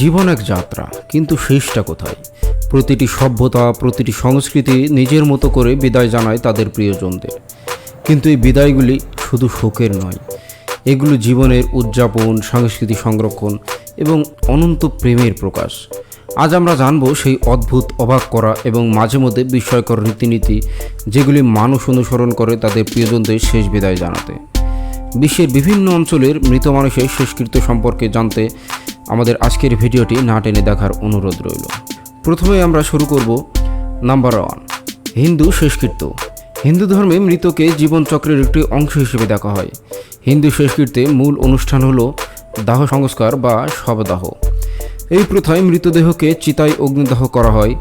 জীবন এক যাত্রা, কিন্তু শেষটা কোথায়? প্রতিটি সভ্যতা, প্রতিটি সংস্কৃতি নিজের মতো করে বিদায় জানায় তাদের প্রিয়জনদের। কিন্তু এই বিদায়গুলি শুধু শোকের নয়, এগুলো জীবনের উদযাপন, সাংস্কৃতিক সংরক্ষণ এবং অনন্ত প্রেমের প্রকাশ। আজ আমরা জানব সেই অদ্ভুত অবাক করা এবং মাঝে মধ্যে বিস্ময়কর রীতিনীতি, যেগুলি মানুষ অনুসরণ করে তাদের প্রিয়জনদের শেষ বিদায় জানাতে। বিশ্বের বিভিন্ন অঞ্চলের মৃত মানুষের শেষকৃত্য সম্পর্কে জানতে আমাদের আজকের ভিডিওটি না টেনে দেখার অনুরোধ রইল। প্রথমে আমরা শুরু করব নাম্বার ওয়ান, হিন্দু শেষকৃত্য। হিন্দু ধর্মে মৃতকে জীবনচক্রের একটি অংশ হিসেবে দেখা হয়। হিন্দু শেষকৃত্যে মূল অনুষ্ঠান হলো দাহ সংস্কার বা শবদাহ। এই প্রথায় মৃতদেহকে চিতায় অগ্নিদাহ করা হয়,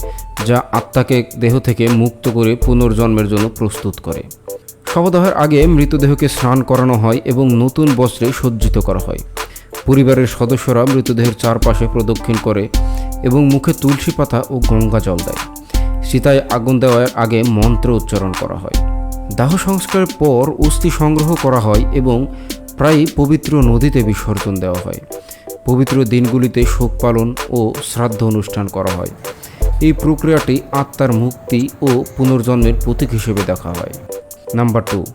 যা আত্মাকে দেহ থেকে মুক্ত করে পুনর্জন্মের জন্য প্রস্তুত করে। শবদাহের আগে মৃতদেহকে স্নান করানো হয় এবং নতুন বস্ত্রে সজ্জিত করা হয়। পরিবারের সদস্যরা মৃতদেহের চারপাশে প্রদক্ষিণ করে এবং মুখে তুলসী পাতা ও গঙ্গা জল দেয়। সীতায় আগুন দেওয়ার আগে মন্ত্র উচ্চারণ করা হয়। দাহ সংস্কারের পর অস্থি সংগ্রহ করা হয় এবং প্রায়ই পবিত্র নদীতে বিসর্জন দেওয়া হয়। পবিত্র দিনগুলিতে শোক পালন ও শ্রাদ্ধ অনুষ্ঠান করা হয়। এই প্রক্রিয়াটি আত্মার মুক্তি ও পুনর্জন্মের প্রতীক হিসেবে দেখা হয়। নাম্বার টু,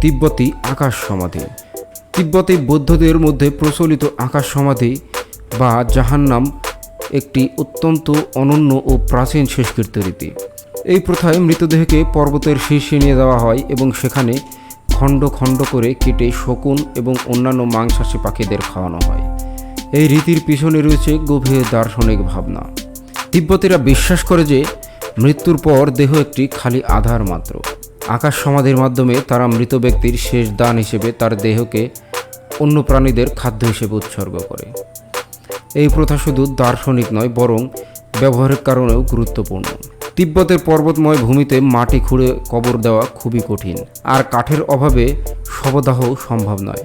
তিব্বতী আকাশ সমাধি। তিব্বতী বৌদ্ধদের মধ্যে প্রচলিত আকাশ সমাধি বা জাহান্নাম একটি অত্যন্ত অনন্য ও প্রাচীন শেষকৃত্য রীতি। এই প্রথায় মৃতদেহকে পর্বতের শীর্ষে নিয়ে যাওয়া হয় এবং সেখানে খণ্ড খণ্ড করে কেটে শকুন এবং অন্যান্য মাংসাশী পাখিদের খাওয়ানো হয়। এই রীতির পিছনে রয়েছে গভীর দার্শনিক ভাবনা। তিব্বতীরা বিশ্বাস করে যে মৃত্যুর পর দেহ একটি খালি আধার মাত্র। আকাশ সমাধির মাধ্যমে তারা মৃত ব্যক্তির শেষ দান হিসেবে তার দেহকে অন্য প্রাণীদের খাদ্য হিসেবে উৎসর্গ করে। এই প্রথা শুধু দার্শনিক নয়, বরং ব্যবহারের কারণেও গুরুত্বপূর্ণ। তিব্বতের পর্বতময় ভূমিতে মাটি খুঁড়ে কবর দেওয়া খুবই কঠিন, আর কাঠের অভাবে শবদাহ সম্ভব নয়।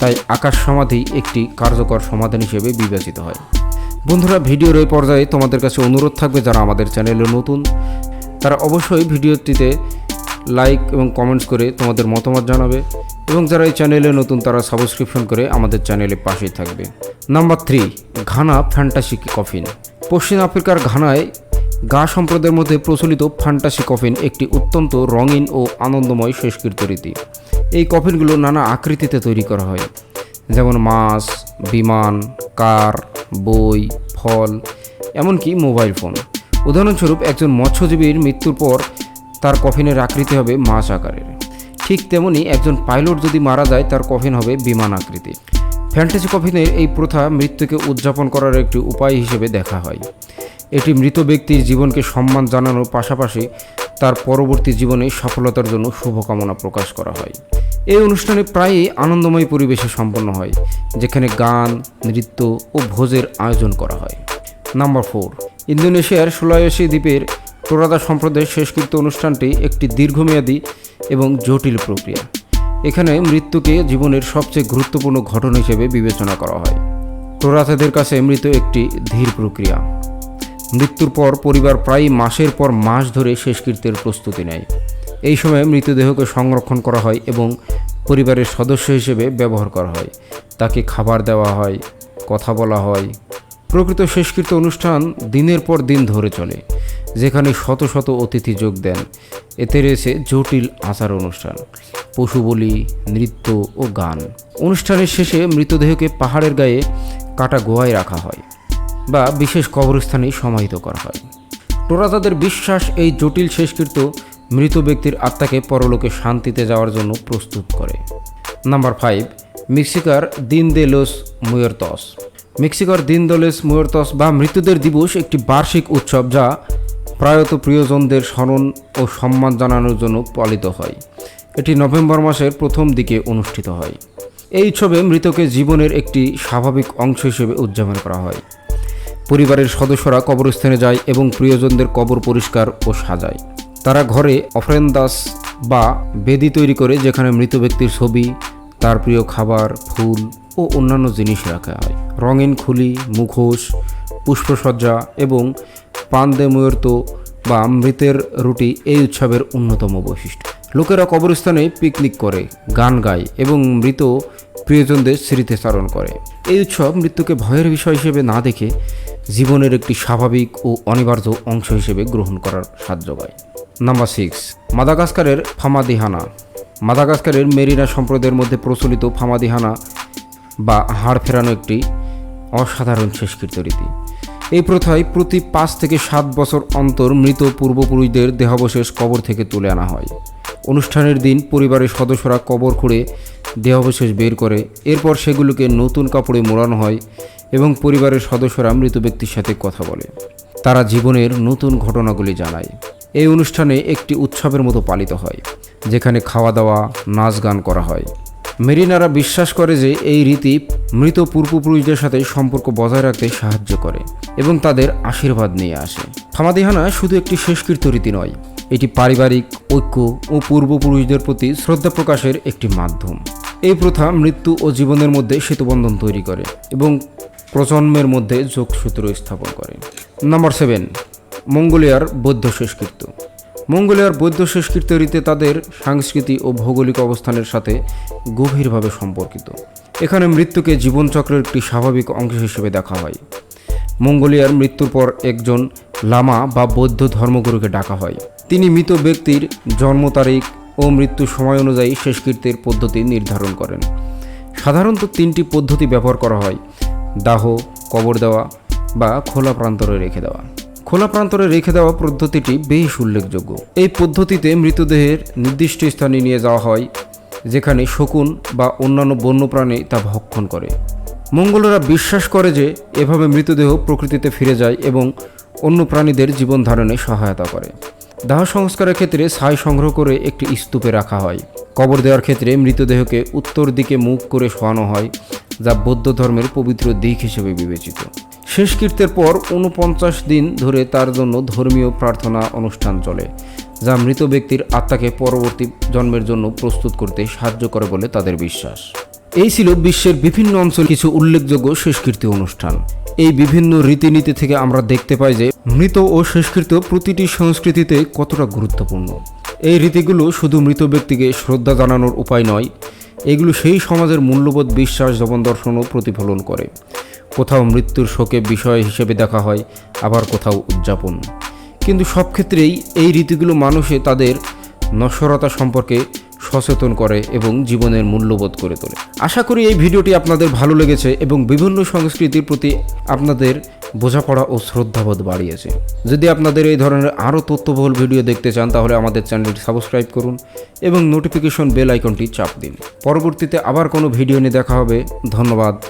তাই আকাশ সমাধি একটি কার্যকর সমাধান হিসেবে বিবেচিত হয়। বন্ধুরা, ভিডিওর এই পর্যায়ে তোমাদের কাছে অনুরোধ থাকবে যারা আমাদের চ্যানেলে নতুন, তারা অবশ্যই ভিডিওটিতে লাইক এবং কমেন্টস করে তোমাদের মতামত জানাবে। এবং যারা এই চ্যানেলে নতুন, তারা সাবস্ক্রিপশন করে আমাদের চ্যানেলে পাশেই থাকবে। Number three Ghana fantasy coffin পশ্চিম আফ্রিকার ঘানায় গা সম্প্রদায়ের মধ্যে প্রচলিত ফ্যান্টাসি কফিন একটি অত্যন্ত রঙিন ও আনন্দময় শেষকৃত্য রীতি। এই কফিনগুলো নানা আকৃতিতে তৈরি করা হয়। যেমন মাছ, বিমান, কার, বই, ফল, এমনকি মোবাইল ফোন উদাহরণস্বরূপ একজন মৎস্যজীবীর মৃত্যুর পর তার কফিনের আকৃতি হবে মাছ আকারের। ঠিক তেমনি একজন পাইলট যদি মারা যায়, তার কফিন হবে বিমান আকৃতির ফ্যান্টাসি কফিনের এই প্রথা মৃত্যুকে উদযাপন করার একটি উপায় হিসেবে দেখা হয়। এটি মৃত ব্যক্তির জীবনকে সম্মান জানানোর পাশাপাশি তার পরবর্তী জীবনে সফলতার জন্য শুভকামনা প্রকাশ করা হয়। এই অনুষ্ঠানে প্রায়ই আনন্দময় পরিবেশে সম্পন্ন হয়, যেখানে গান, নৃত্য ও ভোজের আয়োজন করা হয়। নাম্বার ফোর, ইন্দোনেশিয়ার সুলায়সী দ্বীপের টোরাদা সম্প্রদায়ের শেষকৃত্য অনুষ্ঠানটি একটি দীর্ঘমেয়াদী এবং জটিল প্রক্রিয়া। এখানে মৃত্যুকে জীবনের সবচেয়ে গুরুত্বপূর্ণ ঘটনা হিসেবে বিবেচনা করা হয়। টোরাতাদের কাছে মৃত্যু একটি ধীর প্রক্রিয়া। মৃত্যুর পর পরিবার প্রায় মাসের পর মাস ধরে শেষকৃত্যের প্রস্তুতি নেয়। এই সময় মৃতদেহকে সংরক্ষণ করা হয় এবং পরিবারের সদস্য হিসেবে ব্যবহার করা হয়। তাকে খাবার দেওয়া হয়, কথা বলা হয়। প্রকৃত শেষকৃত্য অনুষ্ঠান দিনের পর দিন ধরে চলে। যেখানে শত শত অতিথি যোগ দেন। এতে রয়েছে জটিল আচার অনুষ্ঠান, পশু বলি, নৃত্য ও গান। অনুষ্ঠানের শেষে মৃতদেহকে পাহাড়ের গায়ে কাটা গোয়ায় রাখা হয় বা বিশেষ কবরস্থানে সমাহিত করা হয়। টোরাতাদের বিশ্বাস এই জটিল শেষকৃত্য মৃত ব্যক্তির আত্মাকে পরলোকে শান্তিতে যাওয়ার জন্য প্রস্তুত করে। নাম্বার ফাইভ, মেক্সিকার দিন দে লোস মুয়রতস। মেক্সিকার দিন দলেস মুয়রতস বা মৃতদের দিবস একটি বার্ষিক উৎসব যা প্রায়ত প্রিয়জনদের স্মরণ ও সম্মান জানানোর জন্য পালিত হয়। এটি নভেম্বর মাসের প্রথম দিকে অনুষ্ঠিত হয়। এই উৎসবে মৃতকে জীবনের একটি স্বাভাবিক অংশ হিসেবে উদযাপন করা হয়। পরিবারের সদস্যরা কবরস্থানে যায় এবং প্রিয়জনদের কবর পরিষ্কার ও সাজায়। তারা ঘরে অফরেন্দাস বা বেদি তৈরি করে যেখানে মৃত ব্যক্তির ছবি, তার প্রিয় খাবার, ফুল ও অন্যান্য জিনিস রাখা হয়। রঙিন খুলি, মুখোশ পুষ্পসজ্জা এবং পান দে মুয়র্ত বা মৃতের রুটি এই উৎসবের অন্যতম বৈশিষ্ট্য। লোকেরা কবরস্থানে পিকনিক করে, গান গায় এবং মৃত প্রিয়জনদের স্মৃতি স্মৃতিচারণ করে। এই উৎসব মৃত্যুকে ভয়ের বিষয় হিসেবে না দেখে জীবনের একটি স্বাভাবিক ও অনিবার্য অংশ হিসেবে গ্রহণ করার সাহায্য পায় নাম্বার সিক্স মাদাগাস্কারের ফামাদিহানা। মাদাগাস্কারের মেরিনা সম্প্রদায়ের মধ্যে প্রচলিত ফামাদিহানা বা হাড় ফেরানো একটি অসাধারণ শেষকৃত্য রীতি। এই প্রথায় প্রতি পাঁচ থেকে সাত বছর অন্তর মৃত পূর্বপুরুষদের দেহাবশেষ কবর থেকে তুলে আনা হয়। অনুষ্ঠানের দিন পরিবারের সদস্যরা কবর খুঁড়ে দেহাবশেষ বের করে। এরপর সেগুলোকে নতুন কাপড়ে মোড়ানো হয় এবং পরিবারের সদস্যরা মৃত ব্যক্তির সাথে কথা বলে। তারা জীবনের নতুন ঘটনাগুলি জানায়। এই অনুষ্ঠানে একটি উৎসবের মতো পালিত হয়, যেখানে খাওয়া দাওয়া, নাচ গান করা হয়। মেরিনারা বিশ্বাস করে যে এই রীতি মৃত পূর্বপুরুষদের সাথে সম্পর্ক বজায় রাখতে সাহায্য করে এবং তাদের আশীর্বাদ নিয়ে আসে। ফামাদিহানা শুধু একটি শেষকৃত্য রীতি নয়, এটি পারিবারিক, ঐক্য ও পূর্বপুরুষদের প্রতি শ্রদ্ধা প্রকাশের একটি মাধ্যম। এই প্রথা মৃত্যু ও জীবনের মধ্যে সেতুবন্ধন তৈরি করে এবং প্রজন্মের মধ্যে যোগসূত্র স্থাপন করে। নাম্বার সেভেন, মঙ্গোলিয়ার বৌদ্ধ শেষকৃত্য। মঙ্গোলিয়ার বৌদ্ধ শেষকৃত্য রীতি তাদের সাংস্কৃতিক ও ভৌগোলিক অবস্থানের সাথে গভীরভাবে সম্পর্কিত। এখানে মৃত্যুকে জীবনচক্রের একটি স্বাভাবিক অংশ হিসেবে দেখা হয়। মঙ্গোলিয়ার মৃত্যুর পর একজন লামা বা বৌদ্ধ ধর্মগুরুকে ডাকা হয়। তিনি মৃত ব্যক্তির জন্ম তারিখ ও মৃত্যুর সময় অনুযায়ী শেষকৃত্যের পদ্ধতি নির্ধারণ করেন। সাধারণত তিনটি পদ্ধতি ব্যবহার করা হয়। দাহ, কবর দেওয়া বা খোলা প্রান্তরে রেখে দেওয়া। খোলা প্রান্তরে রেখে দেওয়া পদ্ধতিটি বেশ উল্লেখযোগ্য। এই পদ্ধতিতে মৃতদেহের নির্দিষ্ট স্থানে নিয়ে যাওয়া হয়, যেখানে শকুন বা অন্যান্য বন্যপ্রাণী তা ভক্ষণ করে। মঙ্গলরা বিশ্বাস করে যে এভাবে মৃতদেহ প্রকৃতিতে ফিরে যায় এবং অন্য প্রাণীদের জীবন ধারণে সহায়তা করে। দাহ সংস্কারের ক্ষেত্রে ছাই সংগ্রহ করে একটি স্তূপে রাখা হয়। কবর দেওয়ার ক্ষেত্রে মৃতদেহকে উত্তর দিকে মুখ করে শোয়ানো হয়, যা বৌদ্ধ ধর্মের পবিত্র দিক হিসেবে বিবেচিত। শেষকৃত্যের পর উনপঞ্চাশ দিন ধরে তার জন্য ধর্মীয় প্রার্থনা অনুষ্ঠান চলে, যা মৃত ব্যক্তির আত্মাকে পরবর্তী জন্মের জন্য প্রস্তুত করতে সাহায্য করে বলে তাদের বিশ্বাস। এই ছিল বিশ্বের বিভিন্ন অঞ্চল কিছু উল্লেখযোগ্য শেষকৃত্য অনুষ্ঠান। এই বিভিন্ন রীতিনীতি থেকে আমরা দেখতে পাই যে মৃত ও শেষকৃত্য প্রতিটি সংস্কৃতিতে কতটা গুরুত্বপূর্ণ। এই রীতিগুলো শুধু মৃত ব্যক্তিকে শ্রদ্ধা জানানোর উপায় নয়, এগুলো সেই সমাজের মূল্যবোধ, বিশ্বাস জীবন দর্শনও প্রতিফলন করে। কোথাও মৃত্যুর শোকে বিষয় হিসেবে দেখা হয়, আবার কোথাও উদযাপন। কিন্তু সব ক্ষেত্রেই এই রীতিগুলো মানুষে তাদের নশ্বরতা সম্পর্কে সচেতন করে এবং জীবনের মূল্যবোধ করে তোলে। আশা করি এই ভিডিওটি আপনাদের ভালো লেগেছে এবং বিভিন্ন সংস্কৃতির প্রতি আপনাদের বোঝাপড়া ও শ্রদ্ধাবোধ বাড়িয়েছে। যদি আপনাদের এই ধরনের আরও তথ্যবহুল ভিডিও দেখতে চান, তাহলে আমাদের চ্যানেলটি সাবস্ক্রাইব করুন এবং নোটিফিকেশন বেল আইকনটি চাপ দিন। পরবর্তীতে আবার কোনো ভিডিও নিয়ে দেখা হবে। ধন্যবাদ।